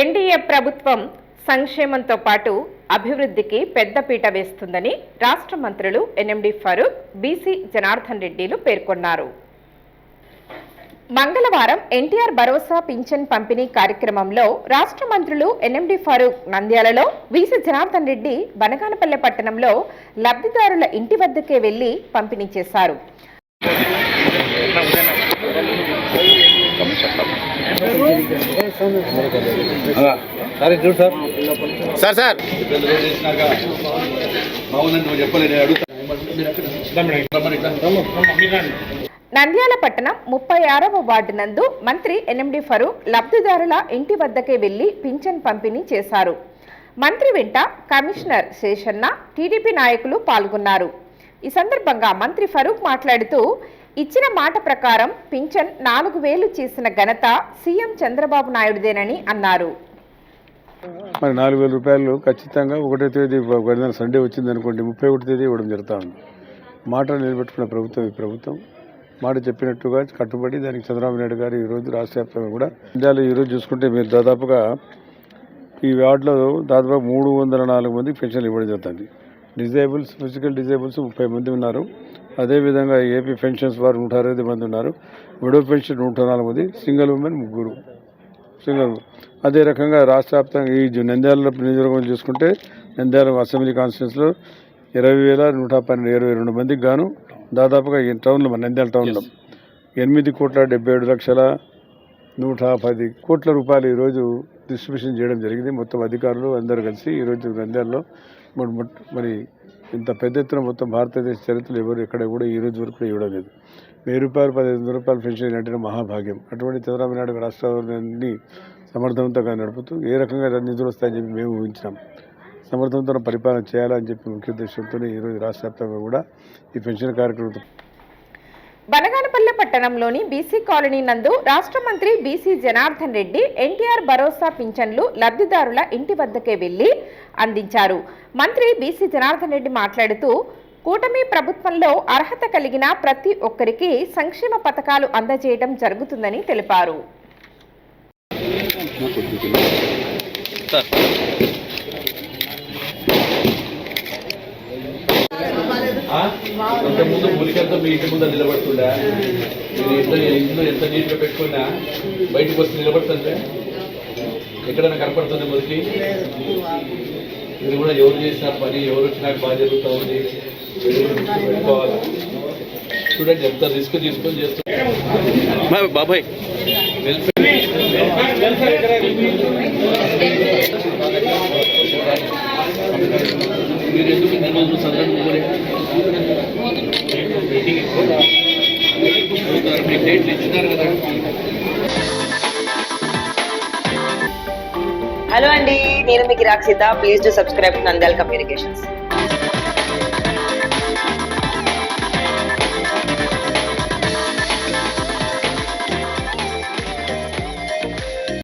NDA ప్రభుత్వం సంక్షేమంతో పాటు అభివృద్ధికి పెద్దపీట వేస్తుందని రాష్ట్ర మంత్రులు ఎన్ఎండి ఫరూక్ బీసీ జనార్దన్ రెడ్డిలు పేర్కొన్నారు. మంగళవారం ఎన్టీఆర్ భరోసా పింఛన్ పంపిణీ కార్యక్రమంలో రాష్ట్ర మంత్రులు ఎన్ఎండి ఫరూక్ నంద్యాలలో వీసీ జనార్దన్ రెడ్డి బనగానపల్లె పట్టణంలో లబ్ధిదారుల ఇంటి వద్దకే వెళ్ళి పంపిణీ చేశారు. సరే చూడు సార్. Sir sir. బాగుందని నువ్వు చెప్పలేదు నేను అడుగుతాను నంద్యాల పట్టణం ముప్పై ఆరవ వార్డు నందు మంత్రి ఎన్ఎండి ఫరూక్ లబ్ధిదారుల ఇంటి వద్దకే వెళ్ళి పింఛన్ పంపిణీ చేశారు. మంత్రి వెంట కమిషనర్ శేషన్న టీడీపీ నాయకులు పాల్గొన్నారు. ఈ సందర్భంగా మంత్రి ఫరూక్ మాట్లాడుతూ ఇచ్చిన మాట ప్రకారం పింఛన్ నాలుగు వేలు చేసిన ఘనత సీఎం చంద్రబాబు నాయుడుదేనని అన్నారు. మరి నాలుగు వేల రూపాయలు ఖచ్చితంగా ఒకటో తేదీ గడిన సండే వచ్చింది అనుకోండి ముప్పై ఒకటి తేదీ ఇవ్వడం జరుగుతూ ఉంది మాట నిలబెట్టుకున్న ప్రభుత్వం ఈ ప్రభుత్వం. మాట చెప్పినట్టుగా కట్టుబడి దానికి చంద్రబాబు నాయుడు గారు ఈరోజు రాష్ట్ర వ్యాప్తంగా కూడా ఇండియాలో ఈరోజు చూసుకుంటే మీరు దాదాపుగా ఈ వార్డులో దాదాపు మూడు వందల నాలుగు మంది పెన్షన్లు ఇవ్వడం జరుగుతుంది. డిజేబుల్స్ ఫిజికల్ డిజేబుల్స్ ముప్పై మంది ఉన్నారు. అదేవిధంగా ఏపీ పెన్షన్స్ వారు నూట అరవై మంది ఉన్నారు. విడో పెన్షన్ నూట నాలుగు మంది సింగిల్ ఉమెన్ ముగ్గురు. సింగల్ అదే రకంగా రాష్ట్ర వ్యాప్తంగా ఈ నంద్యాల నియోజకవర్గం చూసుకుంటే నంద్యాల అసెంబ్లీ కాన్స్టిట్యూన్స్లో ఇరవై వేల నూట పన్నెండు ఇరవై రెండు మందికి గాను దాదాపుగా ఈ టౌన్లో మన నంద్యాల టౌన్లో. ఎనిమిది కోట్ల డెబ్బై ఏడు లక్షల నూట పది కోట్ల రూపాయలు ఈరోజు డిస్ట్రిబ్యూషన్ చేయడం జరిగింది. మొత్తం అధికారులు అందరూ కలిసి ఈరోజు గ్రంథాల్లో మరి మరి ఇంత పెద్ద ఎత్తున మొత్తం భారతదేశ చరిత్రలో ఎవరు ఎక్కడ కూడా ఈ రోజు వరకు కూడా ఇవ్వడం లేదు. వెయ్యి రూపాయలు పదిహేను వందల రూపాయలు పెన్షన్ అంటే మహాభాగ్యం. అటువంటి చంద్రబాబు నాయుడు రాష్ట్రాన్ని సమర్థవంతంగా నడుపుతూ ఏ రకంగా నిధులు వస్తాయని చెప్పి మేము ఊహించాం సమర్థవంతంగా పరిపాలన చేయాలని చెప్పి ముఖ్య ఉద్దేశంతో ఈరోజు రాష్ట్ర వ్యాప్తంగా కూడా ఈ పెన్షన్ కార్యక్రమం బనగానపల్లె పట్టణంలోని బీసీ కాలనీ నందు రాష్ట్ర మంత్రి బీసీ జనార్దన్ రెడ్డి ఎన్టీఆర్ భరోసా పింఛన్లు లబ్ధిదారుల ఇంటి వద్దకే వెళ్ళి అందించారు. మంత్రి బీసీ జనార్దన్ రెడ్డి మాట్లాడుతూ కూటమి ప్రభుత్వంలో అర్హత కలిగిన ప్రతి ఒక్కరికి సంక్షేమ పథకాలు అందజేయడం జరుగుతుందని తెలిపారు. అంత ముందు మీ ఇంటి ముందు నిలబడుతుందా మీరు ఇంట్లో ఇంట్లో ఎంత నీట్గా పెట్టుకున్నా బయటకు వచ్చి నిలబడుతుంటే? ఎక్కడైనా కనపడుతుంది మురికి? ఇది కూడా ఎవరు చేసిన పని ఎవరు వచ్చినా బాగా జరుగుతూ ఉంది. పెట్టుకోవాలి చూడండి ఎంత రిస్క్ తీసుకొని చేస్తున్నారు. బాబాయ్ వెల్ఫేర్ మీకు ఇచ్చినారు కదా. హలో అండి నేను మీకు Rakshita please to subscribe Nandal communications